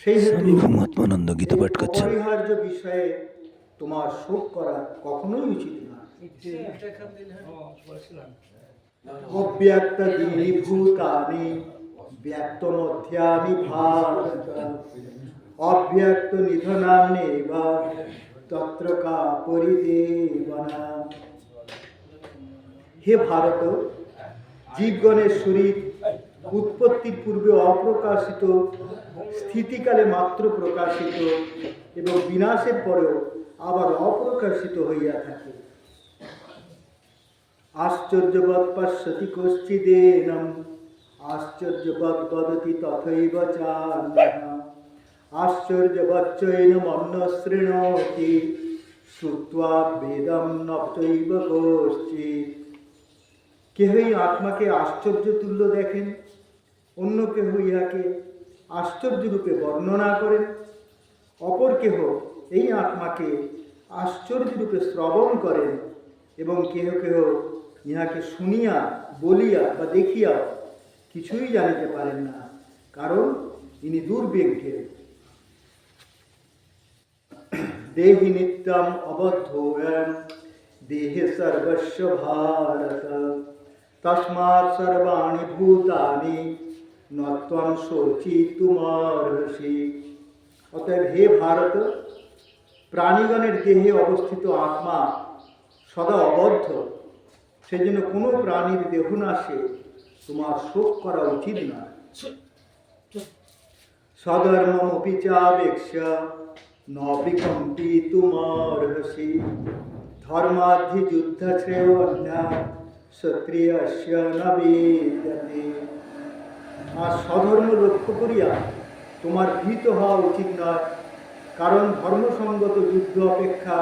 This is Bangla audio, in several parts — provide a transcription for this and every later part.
সেই স্বামী ভূমাত্মানন্দ গীতা পাঠ করছেন। অপরিহার্য বিষয়ে তোমার শোক করা কখনোই উচিত না। অব্যক্ত ভূতানি ব্যক্ত মধ্যানি ভারত অব্যক্ত নিধনান্নে বা তত্র কা পরিদেবনা। হে ভারত জীবগণের শরীর উৎপত্তির পূর্বে অপ্রকাশিত, স্থিতিকালে মাত্র প্রকাশিত এবং বিনাশের পরেও আবার অপ্রকাশিত হইয়া থাকে। আশ্চর্যবৎ পশ্যতি কশ্চিদেনম, আশ্চর্যবৎ বদতি তথৈব চান্যः আশ্চর্যবচ্চৈনম অন্য শৃণোতি শ্রুত্বা বেদম নচৈব কশ্চিৎ কেহই আত্মাকে আশ্চর্য তুল্য দেখেন? অন্য কেহ ইহাকে আশ্চর্যরূপে বর্ণনা করেন। অপর কেহ এই আত্মাকে আশ্চর্যরূপে শ্রবণ করেন এবং কেহ কেহ ইহাকে শুনিয়া, বলিয়া বা দেখিয়া কিছুই জানিতে পারেন না, কারণ ইনি দুর্বিজ্ঞের দেহি নিত্যম অবদ্ধোয়ম, দেহে সর্বস্ব ভারত। তস্মাৎ সর্বাণি ভূতানি নত্বম শোচিতুমর্হসি অতএব হে ভারত, প্রাণীগণের দেহে অবস্থিত আত্মা সদা অবদ্ধ। সেজন্য কোনো প্রাণীর দেহনাশে তোমার শোক করা উচিত না। সধর্মমপি চাবেক্ষ নবিকম্পি তুমর্হসি ধর্মাধি যুদ্ধ শ্রেয় ক্ষত্রিয়স্য নবীয়তে আর স্বধর্ম লক্ষ্য করিয়া তোমার ভীত হওয়া উচিত নয়। কারণ ধর্মসঙ্গত যুদ্ধ অপেক্ষা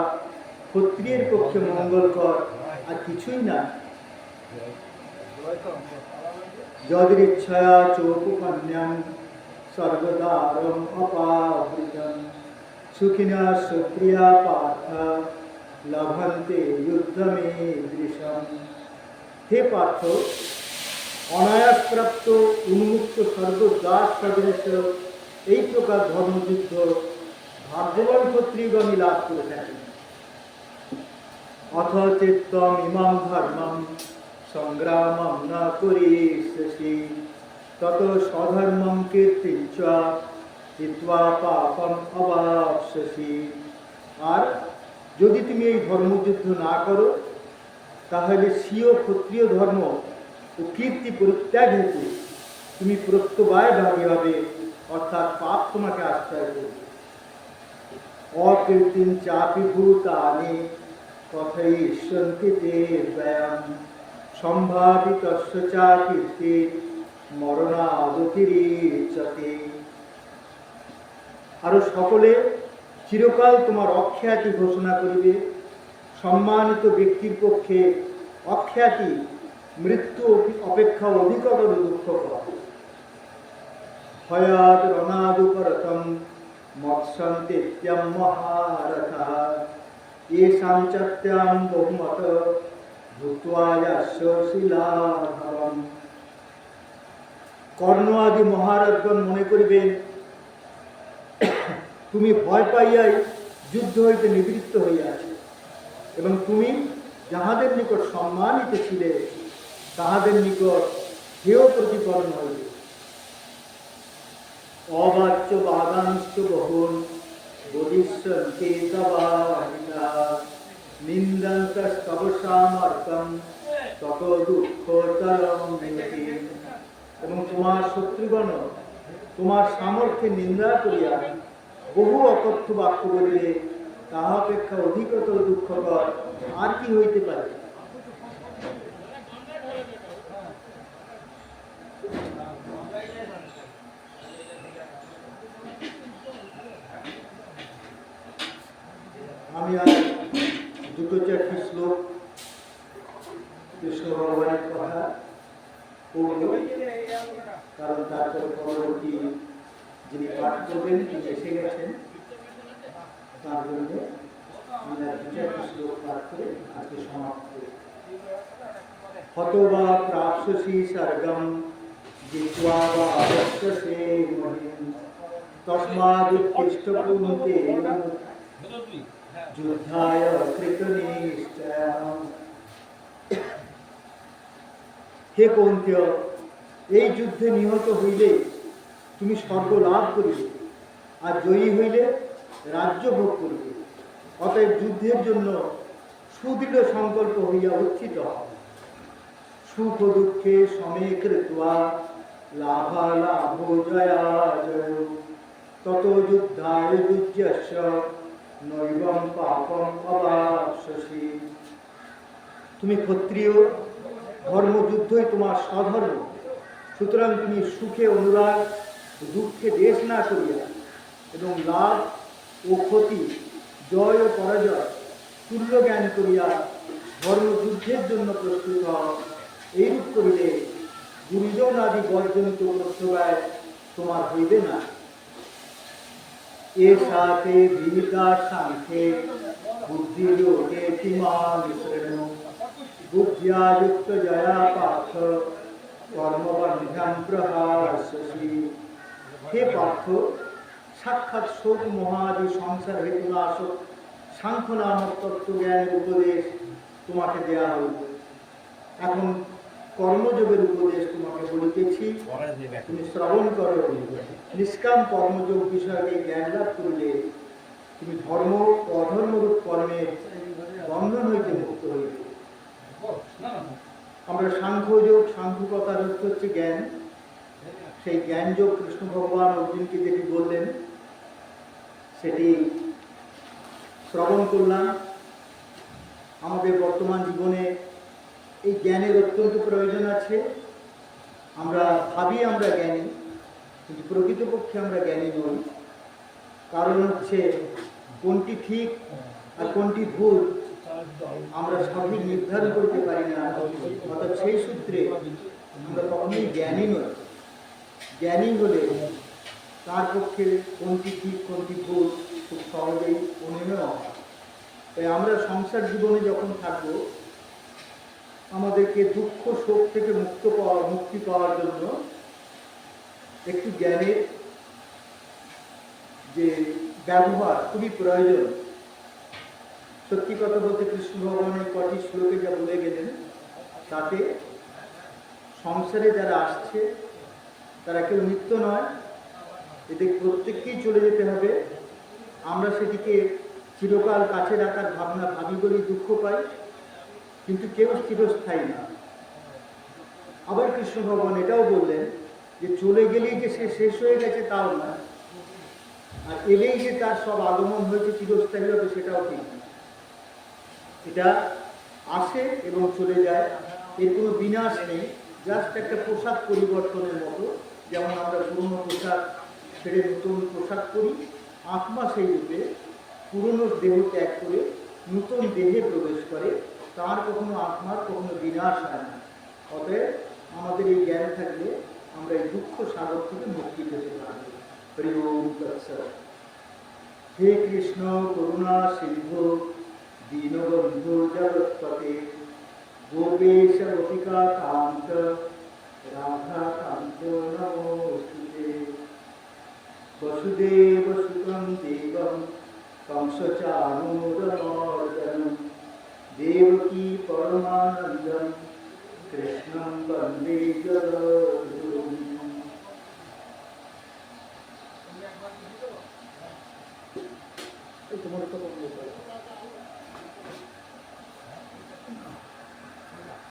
ক্ষত্রিয়ের পক্ষে মঙ্গলকর আর কিছুই না। যদিচ্ছয়া চোপকন্যাম সর্বদারম অপাবৃতম সুখিনা সুপ্রিয়া পার্থ, লভন্তে যুদ্ধমে দৃশম হে পার্থ অনায়াসপ্রাপ্ত উন্মুক্ত সর্বদাস সদৃশ এই প্রকার ধর্মযুদ্ধ ভাগ্যবান ক্ষত্রিয়গণই লাভ করে থাকেন। অথ চিত্তম ইমাম ধর্মম সংগ্রামম ন করিষ্যসি তত স্বধর্মম কীর্তিঞ্চ হিত্বা পাপম অবাপসি আর যদি তুমি এই ধর্মযুদ্ধ না করো, তাহলে স্বীয় ক্ষত্রিয় ধর্ম কীর্তি পরিত্যাগ হেতু তুমি প্রত্যবায় ভাগী হবে অর্থাৎ পাপ তোমাকে আশ্রয় করবে অকীর্তিম চাপি ভূতানি কথয়িষ্যন্তি তে ব্যয়াম। সম্ভাবিতস্য চা কীর্তি মরণাদতিরিচতে আরও সকলে চিরকাল তোমার অখ্যাতি ঘোষণা করিবে। সম্মানিত ব্যক্তির পক্ষে অখ্যাতি মৃত্যু অপেক্ষা অধিকতর দুঃখকর। হয়াত রণাদুপরতম মৎসন্তে মহারথা। এষাং চত্যাম বহুমত ভূতায়াস্য কর্ণ আদি মহারাজগণ মনে করিবেন, তুমি ভয় পাইয়াই যুদ্ধ হইতে নিবৃত্ত হইয়াছে, এবং তুমি যাহাদের নিকট সম্মানিত ছিলে তাহাদের নিকট হেয় প্রতিকরণ হইবে। অবাচ্য বাদাংশ বহুন এবং তোমার তোমার সামর্থ্যে করিয়া বহু বাক্য তাহা অপেক্ষা অধিকতর দুঃখকর আর কি হইতে পারে? আমি আজ দুটো চারটি শ্লোক, কৃষ্ণ ভগবানের কথা পড়ব কারণ তারপরে পরবর্তী যিনি পাঠ করবেন, তিনি এসে গেছেন। তার জন্য আমি আর দু চারটি শ্লোক পাঠ করে আজকে সমাপ্ত করি। হতবা প্রাপ্সসি স্বর্গম, জিত্বা বা অবশ্যসে মহিম। তস্মাদুৎকৃষ্টপুনতে যুদ্ধায় হে কৌন্তেয় এই যুদ্ধে নিহত হইলে তুমি স্বর্গ লাভ করিবে, আর জয়ী হইলে রাজ্য ভোগ করিবে। অতএব যুদ্ধের জন্য সুদৃঢ় সংকল্প হইয়া হও। সুখ দুঃখে সমে কৃত্বা লাভা লাভ জয়া জয়। তত যুদ্ধায় যুজ্যস্য। তুমি ক্ষত্রিয়, ধর্মযুদ্ধই তোমার স্বধর্ম। সুতরাং তুমি সুখে অনুরাগ, দুঃখে দেশ না করিয়া, এবং লাভ ও ক্ষতি, জয় ও পরাজয় তুল্য জ্ঞান করিয়া ধর্মযুদ্ধের জন্য প্রস্তুত হও। এইরূপ করিলে গুরুজন আদি বর্জনিত কর্তব্য তোমার হইবে না। এ সাথে বিহিতা সাংখ্যে বুদ্ধিযোগে তিমান শ্রেণু। বুদ্ধিয়া যুক্ত জয়া পার্থ, কর্মবন্ধন প্রহাসি হে পার্থ, সাক্ষাৎ শোক মহাদি সংসার হেতু নাশক সাংখ্য নামক তত্ত্বজ্ঞানের উপদেশ তোমাকে দেয়া হইবে এখন কর্মযোগের উপদেশ তোমাকে বলিতেছি। তুমি শ্রবণ করো নিষ্কাম কর্মযোগ বিষয়কে জ্ঞান লাভ করিলে তুমি ধর্ম ও অধর্মরূপ কর্মের বন্ধন হইতে মুক্ত হইবে। আমরা সাংখ্যযোগ সাংখ্য কথার অর্থ হচ্ছে জ্ঞান। সেই জ্ঞানযোগ কৃষ্ণ ভগবান অর্জুনকে যেটি বললেন সেটি শ্রবণ করলাম। আমাদের বর্তমান জীবনে এই জ্ঞানের অত্যন্ত প্রয়োজন আছে। আমরা ভাবি আমরা জ্ঞানী, কিন্তু প্রকৃতপক্ষে আমরা জ্ঞানী নই। কারণ হচ্ছে কোনটি ঠিক আর কোনটি ভুল আমরা সঠিক নির্ধারণ করতে পারি না। অর্থাৎ সেই সূত্রে আমরা কখনোই জ্ঞানী নই। জ্ঞানী হলে তার পক্ষে কোনটি ঠিক, কোনটি ভুল খুব সহজেই অনুমেয় তাই আমরা সংসার জীবনে যখন থাকব আমাদেরকে দুঃখ, শোক থেকে মুক্ত পাওয়া, মুক্তি পাওয়ার জন্য একটু জ্ঞানের যে ব্যবহার খুবই প্রয়োজন। সত্যি কথা বলতে কৃষ্ণ ভগবানের কটি শ্লোকে যা বলে গেলেন, তাতে সংসারে যারা আসছে, তারা কেউ নিত্য নয়, এদের প্রত্যেককেই চলে যেতে হবে। আমরা সেটিকে চিরকাল কাছে রাখার ভাবনা, ভাবি বলেই দুঃখ পাই। কিন্তু কেউ চিরস্থায়ী না। আবার কৃষ্ণ ভগবান এটাও বললেন যে, চলে গেলেই যে সে শেষ হয়ে গেছে তাও না। আর এলেই যে তার সব আগমন হয়েছে, চিরস্থায়ী হবে সেটাও ঠিক না। এটা আসে এবং চলে যায়। এর কোনো বিনাশ নেই। জাস্ট একটা পোশাক পরিবর্তনের মতো। যেমন আমরা পুরনো পোশাক ছেড়ে নতুন পোশাক পরি আত্মা সেই রূপে পুরনো দেহ ত্যাগ করে নতুন দেহে প্রবেশ করে। তার কখনো আত্মার কখনো বিনাশ হয় না অতএব আমাদের এই জ্ঞান থাকলে আমরা এই দুঃখ সাগর থেকে মুক্তি পেতে পারবো হরি ওম তৎসৎ। হে কৃষ্ণ করুণা সিন্ধু দীনবন্ধু জগৎপতে গোপেশ গোপিকা কান্ত রাধা কান্ত নমোস্তুতে বসুদেব সুতম দেবম कंसचानूरमोदनं देवकी परमानंदम कृष्णं वंदे